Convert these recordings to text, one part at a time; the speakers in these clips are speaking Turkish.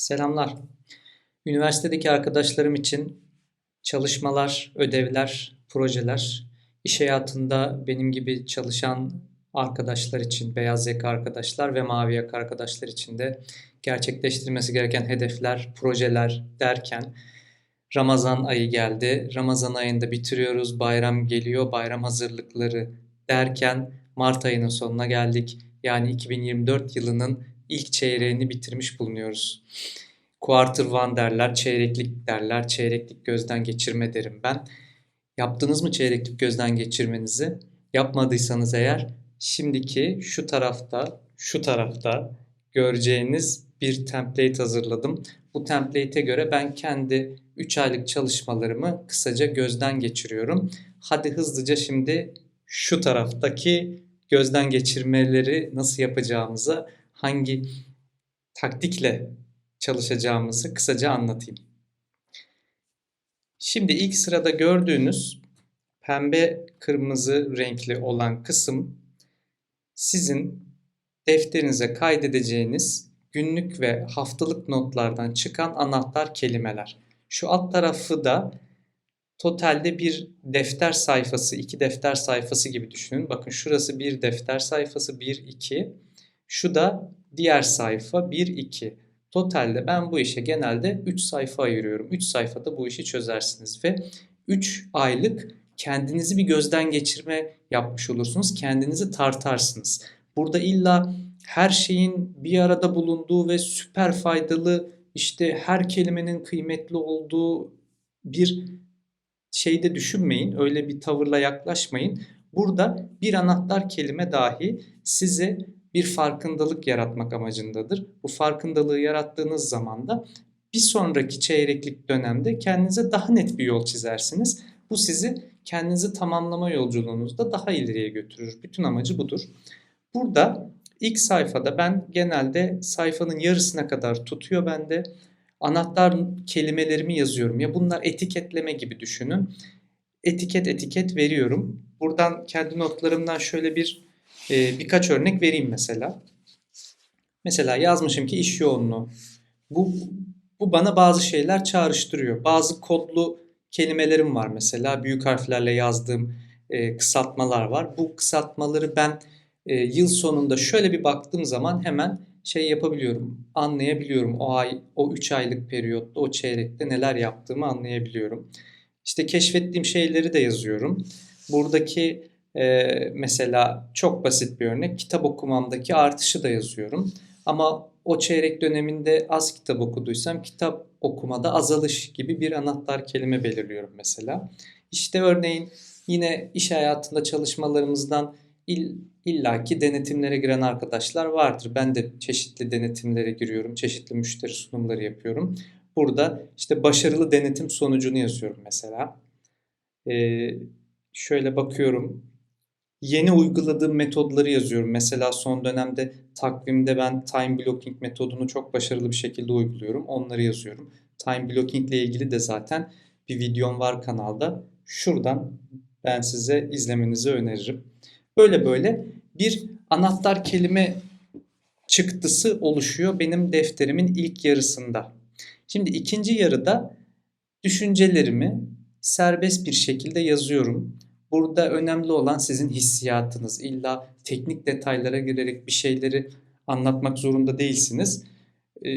Selamlar. Üniversitedeki arkadaşlarım için çalışmalar, ödevler, projeler, iş hayatında benim gibi çalışan arkadaşlar için, beyaz yaka arkadaşlar ve mavi yaka arkadaşlar için de gerçekleştirilmesi gereken hedefler, projeler derken Ramazan ayı geldi. Ramazan ayında bitiriyoruz, bayram geliyor, bayram hazırlıkları derken Mart ayının sonuna geldik. Yani 2024 yılının ilk çeyreğini bitirmiş bulunuyoruz. Quarter one derler, çeyreklik derler. Çeyreklik gözden geçirme derim ben. Yaptınız mı çeyreklik gözden geçirmenizi? Yapmadıysanız eğer şimdiki şu tarafta, şu tarafta göreceğiniz bir template hazırladım. Bu template'e göre ben kendi 3 aylık çalışmalarımı kısaca gözden geçiriyorum. Hadi hızlıca şimdi şu taraftaki gözden geçirmeleri nasıl yapacağımıza, hangi taktikle çalışacağımızı kısaca anlatayım. Şimdi ilk sırada gördüğünüz pembe kırmızı renkli olan kısım sizin defterinize kaydedeceğiniz günlük ve haftalık notlardan çıkan anahtar kelimeler. Şu alt tarafı da totalde bir defter sayfası, iki defter sayfası gibi düşünün. Bakın şurası bir defter sayfası 1 2. Şu da diğer sayfa 1 2. Totalde ben bu işe genelde 3 sayfa ayırıyorum. 3 sayfada bu işi çözersiniz ve 3 aylık kendinizi bir gözden geçirme yapmış olursunuz. Kendinizi tartarsınız. Burada illa her şeyin bir arada bulunduğu ve süper faydalı işte her kelimenin kıymetli olduğu bir şeyde düşünmeyin. Öyle bir tavırla yaklaşmayın. Burada bir anahtar kelime dahi size bir farkındalık yaratmak amacındadır. Bu farkındalığı yarattığınız zaman da bir sonraki çeyreklik dönemde kendinize daha net bir yol çizersiniz. Bu sizi kendinizi tamamlama yolculuğunuzda daha ileriye götürür. Bütün amacı budur. Burada ilk sayfada ben genelde sayfanın yarısına kadar tutuyor bende. Anahtar kelimelerimi yazıyorum. Ya bunlar etiketleme gibi düşünün. Etiket etiket veriyorum. Buradan kendi notlarımdan şöyle bir e, birkaç örnek vereyim mesela. Mesela yazmışım ki iş yoğunluğu. Bu, bu bana bazı şeyler çağrıştırıyor. Bazı kodlu kelimelerim var mesela. Büyük harflerle yazdığım e, kısaltmalar var. Bu kısaltmaları ben e, yıl sonunda şöyle bir baktığım zaman hemen şey yapabiliyorum. Anlayabiliyorum. O ay, o 3 aylık periyotta, o çeyrekte neler yaptığımı anlayabiliyorum. İşte keşfettiğim şeyleri de yazıyorum. Buradaki ee, mesela çok basit bir örnek kitap okumamdaki artışı da yazıyorum. Ama o çeyrek döneminde az kitap okuduysam kitap okumada azalış gibi bir anahtar kelime belirliyorum mesela. İşte örneğin yine iş hayatında çalışmalarımızdan ill, illaki denetimlere giren arkadaşlar vardır. Ben de çeşitli denetimlere giriyorum. Çeşitli müşteri sunumları yapıyorum. Burada işte başarılı denetim sonucunu yazıyorum mesela. Ee, şöyle bakıyorum yeni uyguladığım metodları yazıyorum. Mesela son dönemde takvimde ben time blocking metodunu çok başarılı bir şekilde uyguluyorum. Onları yazıyorum. Time blocking ile ilgili de zaten bir videom var kanalda. Şuradan ben size izlemenizi öneririm. Böyle böyle bir anahtar kelime çıktısı oluşuyor benim defterimin ilk yarısında. Şimdi ikinci yarıda düşüncelerimi serbest bir şekilde yazıyorum. Burada önemli olan sizin hissiyatınız. İlla teknik detaylara girerek bir şeyleri anlatmak zorunda değilsiniz. Ee,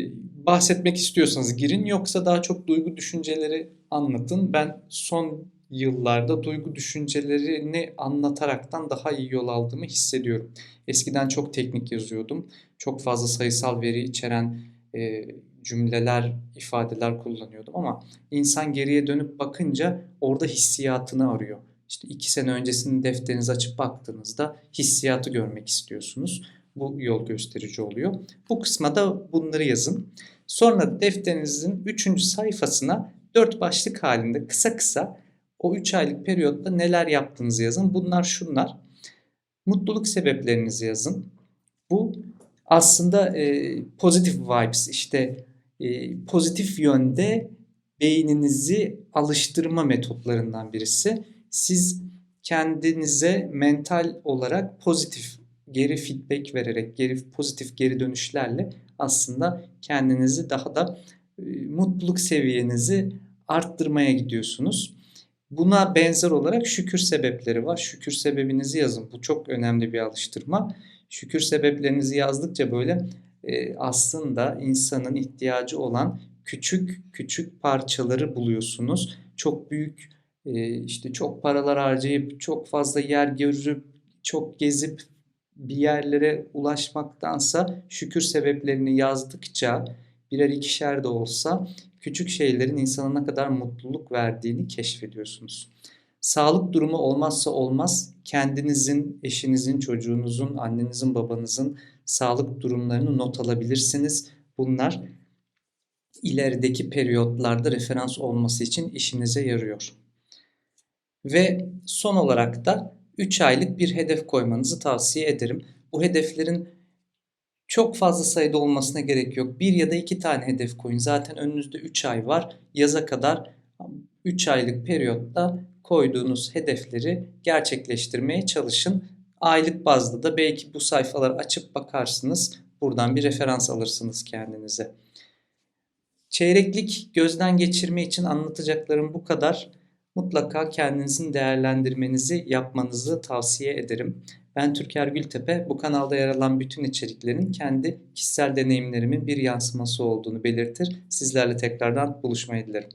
bahsetmek istiyorsanız girin yoksa daha çok duygu düşünceleri anlatın. Ben son yıllarda duygu düşüncelerini anlataraktan daha iyi yol aldığımı hissediyorum. Eskiden çok teknik yazıyordum. Çok fazla sayısal veri içeren e, cümleler, ifadeler kullanıyordum ama insan geriye dönüp bakınca orada hissiyatını arıyor işte iki sene öncesinin defterinizi açıp baktığınızda hissiyatı görmek istiyorsunuz. Bu yol gösterici oluyor. Bu kısma da bunları yazın. Sonra defterinizin üçüncü sayfasına dört başlık halinde kısa kısa o üç aylık periyotta neler yaptığınızı yazın. Bunlar şunlar. Mutluluk sebeplerinizi yazın. Bu aslında e, pozitif vibes işte e, pozitif yönde beyninizi alıştırma metotlarından birisi siz kendinize mental olarak pozitif geri feedback vererek, geri pozitif geri dönüşlerle aslında kendinizi daha da e, mutluluk seviyenizi arttırmaya gidiyorsunuz. Buna benzer olarak şükür sebepleri var. Şükür sebebinizi yazın. Bu çok önemli bir alıştırma. Şükür sebeplerinizi yazdıkça böyle e, aslında insanın ihtiyacı olan küçük küçük parçaları buluyorsunuz. Çok büyük işte çok paralar harcayıp çok fazla yer görüp çok gezip bir yerlere ulaşmaktansa şükür sebeplerini yazdıkça birer ikişer de olsa küçük şeylerin insana ne kadar mutluluk verdiğini keşfediyorsunuz. Sağlık durumu olmazsa olmaz kendinizin, eşinizin, çocuğunuzun, annenizin, babanızın sağlık durumlarını not alabilirsiniz. Bunlar ilerideki periyotlarda referans olması için işinize yarıyor. Ve son olarak da 3 aylık bir hedef koymanızı tavsiye ederim. Bu hedeflerin çok fazla sayıda olmasına gerek yok. Bir ya da iki tane hedef koyun. Zaten önünüzde 3 ay var. Yaza kadar 3 aylık periyotta koyduğunuz hedefleri gerçekleştirmeye çalışın. Aylık bazda da belki bu sayfaları açıp bakarsınız. Buradan bir referans alırsınız kendinize. Çeyreklik gözden geçirme için anlatacaklarım bu kadar. Mutlaka kendinizin değerlendirmenizi yapmanızı tavsiye ederim. Ben Türker Gültepe. Bu kanalda yer alan bütün içeriklerin kendi kişisel deneyimlerimin bir yansıması olduğunu belirtir. Sizlerle tekrardan buluşmayı dilerim.